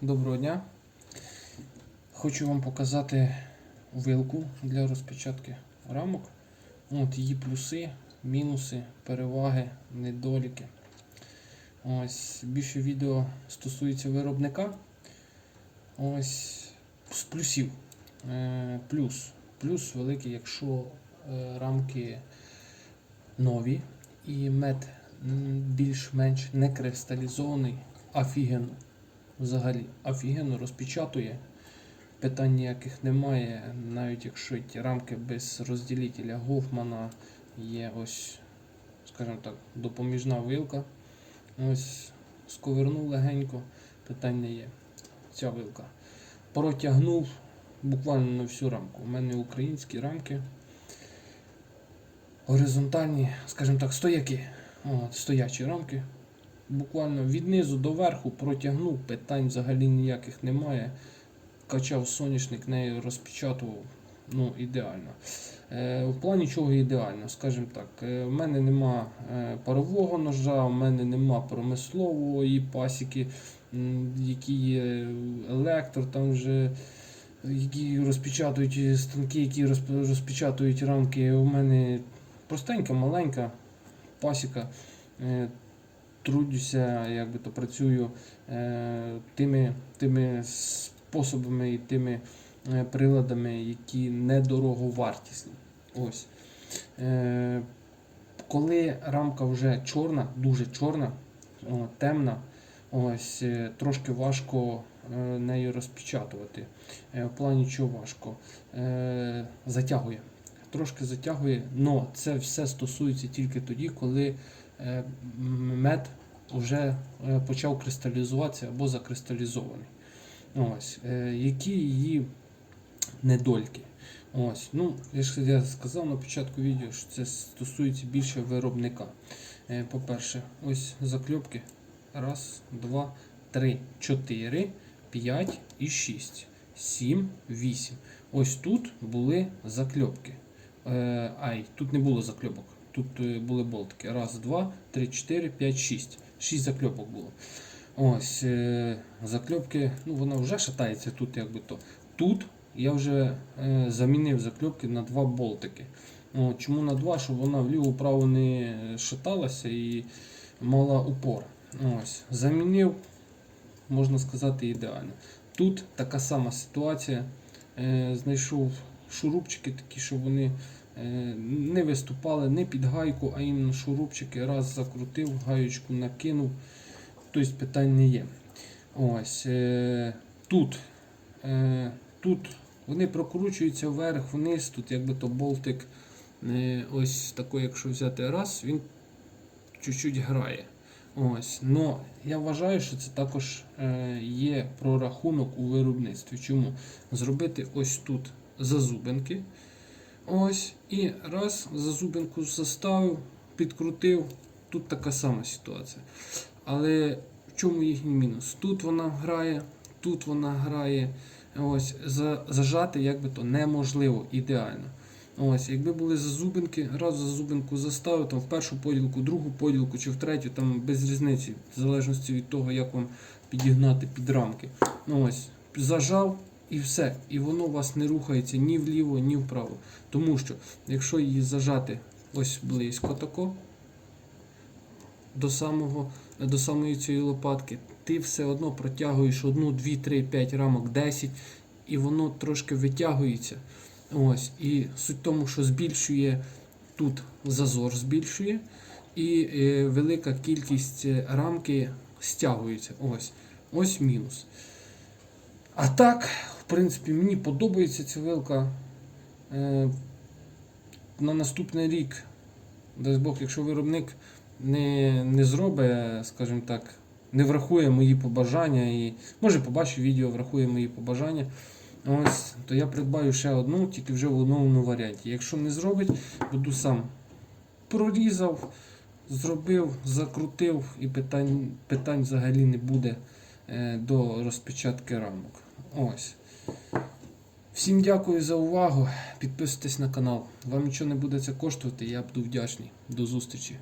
Доброго дня. Хочу вам показати вилку для розпечатки рамок. От її плюси, мінуси, переваги, недоліки. Ось більше відео стосується виробника. Ось з плюсів. Е, плюс. Плюс великий, якщо е, рамки нові і мед більш-менш не кристалізований, офігенно. Взагалі офігенно розпечатує. Питань ніяких немає, навіть якщо ті рамки без розділителя Гофмана є ось, скажімо так, допоміжна вилка. Ось сковернув легенько, питань не є. Ця вилка. Протягнув буквально на всю рамку. У мене українські рамки. Горизонтальні, скажімо так, стояки. От, стоячі рамки. Буквально від низу до верху протягнув, питань взагалі ніяких немає. Качав соняшник, нею розпечатував. Ну, ідеально. Е, в плані чого ідеально, скажімо так, е, в мене нема е, парового ножа, в мене нема промислової пасіки, які є електро, там вже які розпечатують станки, які розп- розпечатують рамки. У мене простенька, маленька пасіка. Е, трудюся, як би то працюю е, тими, тими способами і тими е, приладами, які недороговартісні. Ось. Е, коли рамка вже чорна, дуже чорна, темна, ось, трошки важко нею розпечатувати. В плані чого важко. Затягує. Трошки затягує, але це все стосується тільки тоді, коли мед вже е, почав кристалізуватися або закристалізований. Ось, е, які її недольки. Ось, ну, я сказав на початку відео, що це стосується більше виробника. Е, По-перше, ось закльопки. Раз, два, три, чотири, п'ять і шість. Сім, вісім. Ось тут були закльопки. Е, ай, тут не було закльопок. Тут е, були болтики. Раз, два, три, чотири, п'ять, шість. Шість закльопок було. Ось е, закльопки, ну вона вже шатається тут, якби то. Тут я вже е, замінив закльопки на два болтики. О, чому на два? Щоб вона вліво-право не шаталася і мала упор. Ось, замінив, можна сказати, ідеально. Тут така сама ситуація. Знайшов шурупчики такі, щоб вони не виступали не під гайку, а іменно шурупчики. Раз закрутив, гаючку накинув. Тобто питань не є. Ось е, тут, е, тут вони прокручуються вверх, вниз. Тут якби то болтик. Е, ось такий, якщо взяти раз, він чуть-чуть грає. Ось. Но я вважаю, що це також е, є прорахунок у виробництві. Чому? Зробити ось тут зазубинки. Ось. І раз, зазубинку заставив, підкрутив. Тут така сама ситуація. Але в чому їхній мінус? Тут вона грає, тут вона грає. Ось, за, зажати якби то неможливо ідеально. Ось, якби були зазубинки, раз зазубинку заставив, там в першу поділку, другу поділку чи в третю, там без різниці, в залежності від того, як вам підігнати під рамки. Ось, зажав і все. І воно у вас не рухається ні вліво, ні вправо. Тому що, якщо її зажати ось близько тако, до самого, до самої цієї лопатки, ти все одно протягуєш одну, дві, три, п'ять рамок, 10, і воно трошки витягується. Ось, і суть в тому, що збільшує тут зазор збільшує, і е, велика кількість е, рамки стягується. Ось, ось мінус. А так, принципі, мені подобається ця вилка. Е, на наступний рік, дасть Бог, якщо виробник не, не зробить, скажімо так, не врахує мої побажання і може побачу відео, врахує мої побажання. Ось, то я придбаю ще одну, тільки вже в оновленому варіанті. Якщо не зробить, буду сам прорізав, зробив, закрутив і питань, питань взагалі не буде е, до розпечатки рамок. Ось. Всім дякую за увагу. Підписуйтесь на канал. Вам нічого не буде це коштувати, я буду вдячний. До зустрічі.